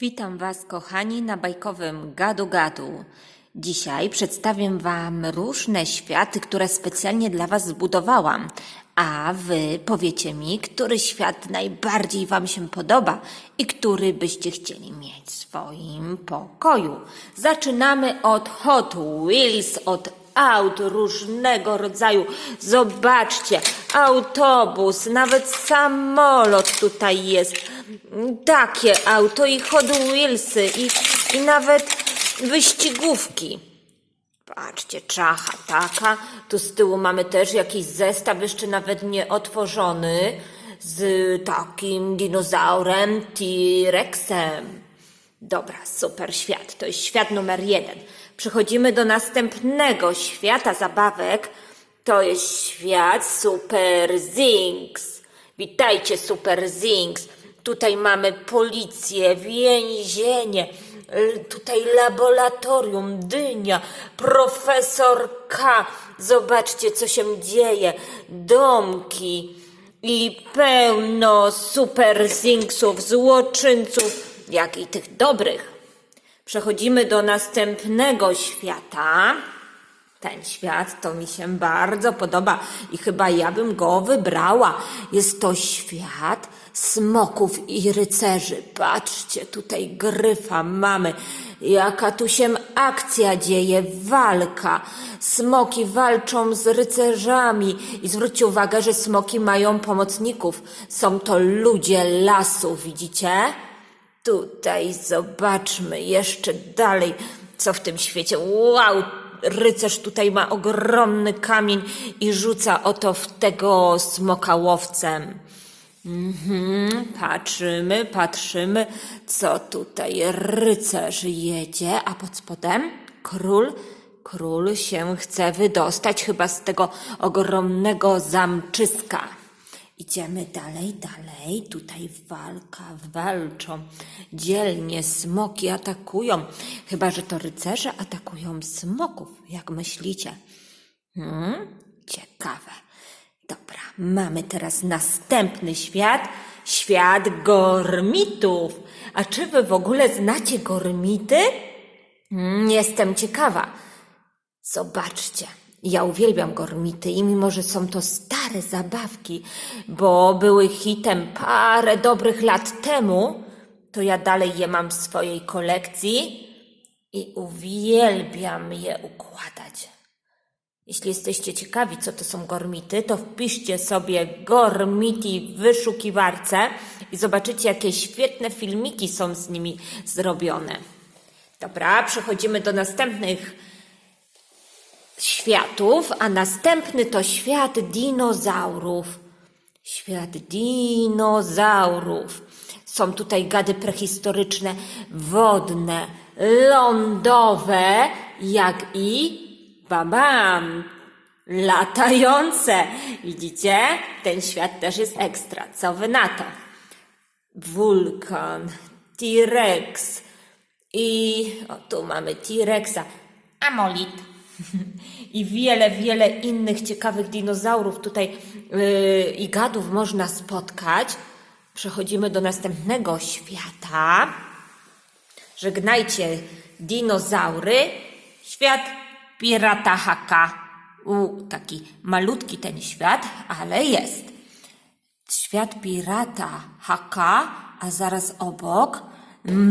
Witam Was, kochani, na bajkowym Gadu Gadu. Dzisiaj przedstawię Wam różne światy, które specjalnie dla Was zbudowałam. A Wy powiecie mi, który świat najbardziej Wam się podoba i który byście chcieli mieć w swoim pokoju. Zaczynamy od Hot Wheels, od aut różnego rodzaju. Zobaczcie, autobus, nawet samolot tutaj jest. Takie auto i Hot Wheelsy i, i nawet wyścigówki. Patrzcie, czacha taka. Tu z tyłu mamy też jakiś zestaw, jeszcze nawet nie otworzony, z takim dinozaurem T-Rexem. Dobra, super świat. To jest świat numer jeden. Przechodzimy do następnego świata zabawek. To jest świat Super Zinks. Witajcie, Super Zinks. Tutaj mamy policję, więzienie, tutaj laboratorium, dynia, profesor K. Zobaczcie, co się dzieje. Domki i pełno Super Zinksów, złoczyńców, jak i tych dobrych. Przechodzimy do następnego świata. Ten świat to mi się bardzo podoba i chyba ja bym go wybrała. Jest to świat smoków i rycerzy. Patrzcie, tutaj gryfa mamy. Jaka tu się akcja dzieje, walka. Smoki walczą z rycerzami. I zwróćcie uwagę, że smoki mają pomocników. Są to ludzie lasu, widzicie? Tutaj zobaczmy jeszcze dalej, co w tym świecie. Wow, rycerz tutaj ma ogromny kamień i rzuca oto w tego smoka łowcem. Mhm, patrzymy, patrzymy, co tutaj rycerz jedzie, a pod spodem król. Król się chce wydostać chyba z tego ogromnego zamczyska. Idziemy dalej, dalej. Tutaj walka, walczą. Dzielnie smoki atakują. Chyba, że to rycerze atakują smoków. Jak myślicie? Hmm? Ciekawe. Dobra, mamy teraz następny świat. Świat gormitów. A czy wy w ogóle znacie gormity? Hmm, jestem ciekawa. Zobaczcie, ja uwielbiam gormity i mimo, że są to stare zabawki, bo były hitem parę dobrych lat temu, to ja dalej je mam w swojej kolekcji i uwielbiam je układać. Jeśli jesteście ciekawi, co to są gormity, to wpiszcie sobie gormiti w wyszukiwarce i zobaczycie, jakie świetne filmiki są z nimi zrobione. Dobra, przechodzimy do następnych światów, a następny to świat dinozaurów. Świat dinozaurów. Są tutaj gady prehistoryczne, wodne, lądowe, jak i babam, latające. Widzicie? Ten świat też jest ekstra. Co wy na to? Wulkan, T-Rex i o tu mamy T-Rexa, Amolit i wiele, wiele innych ciekawych dinozaurów tutaj yy, i gadów można spotkać. Przechodzimy do następnego świata. Żegnajcie dinozaury. Świat pirata haka. U, taki malutki ten świat, ale jest. Świat pirata haka, a zaraz obok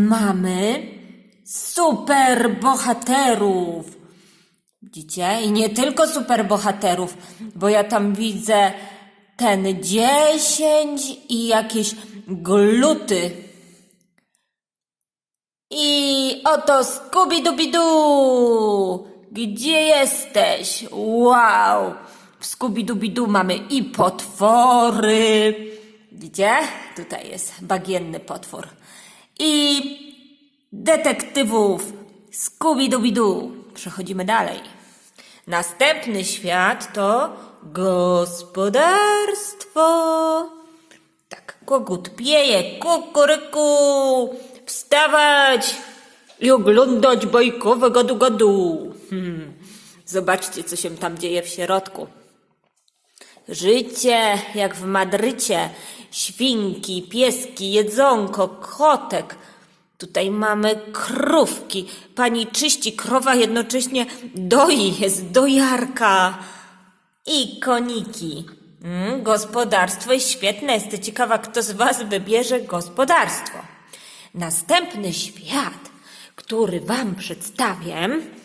mamy super bohaterów. Widzicie? I nie tylko superbohaterów, bo ja tam widzę ten dziesięć i jakieś gluty. I oto Scooby-Dooby-Doo! Gdzie jesteś? Wow! W Scooby-Dooby-Doo mamy i potwory. Widzicie? Tutaj jest bagienny potwór. I detektywów Scooby-Dooby-Doo. Przechodzimy dalej. Następny świat to gospodarstwo. Tak, kogut pieje, kukuryku, wstawać i oglądać bajkowe gadu-gadu. Hmm. Zobaczcie, co się tam dzieje w środku. Życie jak w Madrycie. Świnki, pieski, jedzonko, kotek. Tutaj mamy krówki. Pani czyści krowa, jednocześnie doi, jest dojarka. I koniki. Mm, gospodarstwo jest świetne. Jestem ciekawa, kto z Was wybierze gospodarstwo. Następny świat, który Wam przedstawię, Hmm,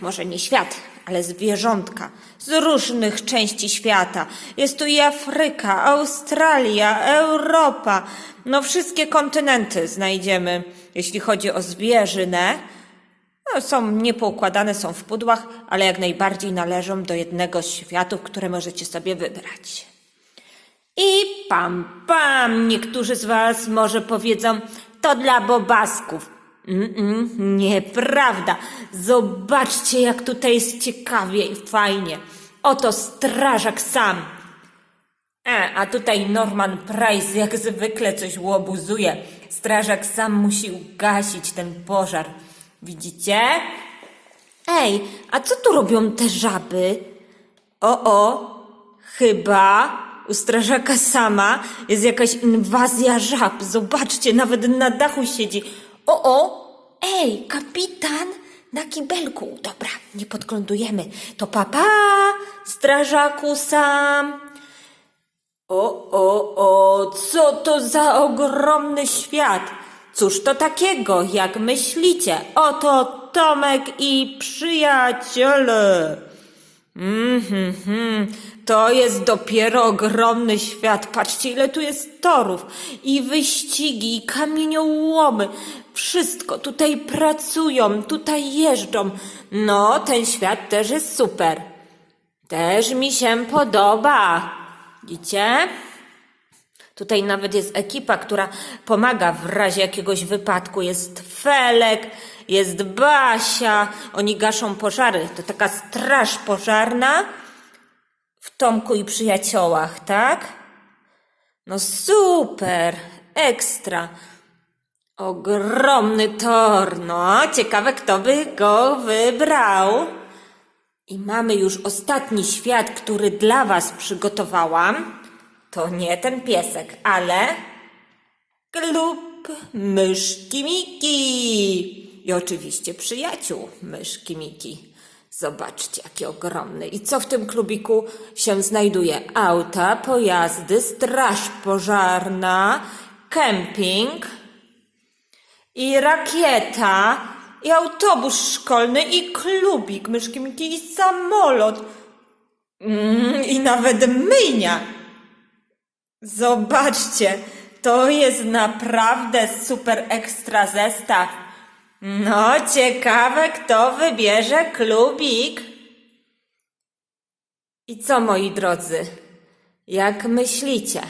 może nie świat, ale zwierzątka z różnych części świata. Jest tu i Afryka, Australia, Europa. No wszystkie kontynenty znajdziemy, jeśli chodzi o zwierzynę. No, są niepoukładane, są w pudłach, ale jak najbardziej należą do jednego z światów, które możecie sobie wybrać. I pam, pam, niektórzy z Was może powiedzą, to dla bobasków. Mm-mm, nieprawda. Zobaczcie, jak tutaj jest ciekawie i fajnie. Oto strażak sam. E, a tutaj Norman Price jak zwykle coś łobuzuje. Strażak sam musi ugasić ten pożar. Widzicie? Ej, a co tu robią te żaby? O, o, chyba u strażaka sama jest jakaś inwazja żab. Zobaczcie, nawet na dachu siedzi. O, o, ej, kapitan na kibelku. Dobra, nie podglądujemy. To papa, strażaku sam. O, o, o, co to za ogromny świat? Cóż to takiego, jak myślicie? Oto Tomek i przyjaciele. Mhm, mhm. To jest dopiero ogromny świat. Patrzcie, ile tu jest torów i wyścigi, i kamieniołomy. Wszystko tutaj pracują, tutaj jeżdżą. No, ten świat też jest super. Też mi się podoba. Widzicie? Tutaj nawet jest ekipa, która pomaga w razie jakiegoś wypadku. Jest Felek, jest Basia, oni gaszą pożary. To taka straż pożarna w Tomku i przyjaciołach, tak? No super, ekstra. Ogromny tor, no ciekawe kto by go wybrał. I mamy już ostatni świat, który dla Was przygotowałam. To nie ten piesek, ale klub myszki Miki. I oczywiście przyjaciół myszki Miki. Zobaczcie, jaki ogromny. I co w tym klubiku się znajduje? Auta, pojazdy, straż pożarna, kemping i rakieta, i autobus szkolny, i klubik myszki Miki, i samolot. Mm, I nawet myjnia. Zobaczcie, to jest naprawdę super ekstra zestaw. No, ciekawe, kto wybierze klubik. I co, moi drodzy, jak myślicie?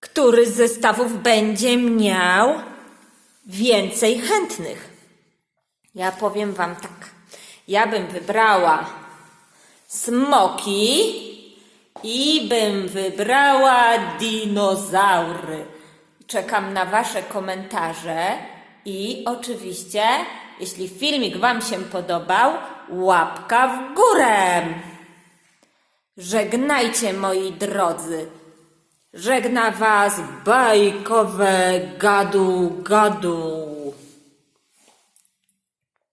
Który z zestawów będzie miał więcej chętnych? Ja powiem wam tak. Ja bym wybrała smoki i bym wybrała dinozaury. Czekam na Wasze komentarze i oczywiście, jeśli filmik Wam się podobał, łapka w górę. Żegnajcie moi drodzy. Żegna Was bajkowe gadu gadu.